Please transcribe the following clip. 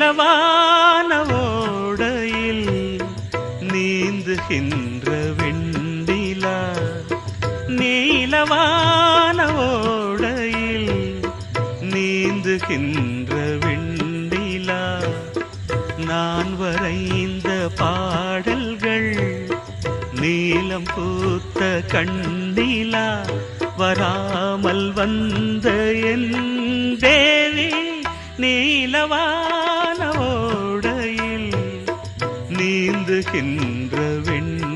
நிலவான ஓடையில் நீந்துகின்ற வெண்டிலா நீலவான ஓடையில் நீந்துகின்ற வெண்டிலா நான் வரைந்த பாடல்கள் நீலம் பூத்த கண்ணிலா. வராமல் வந்த என் தேவி நீலவா நீந்துகின்ற வெண்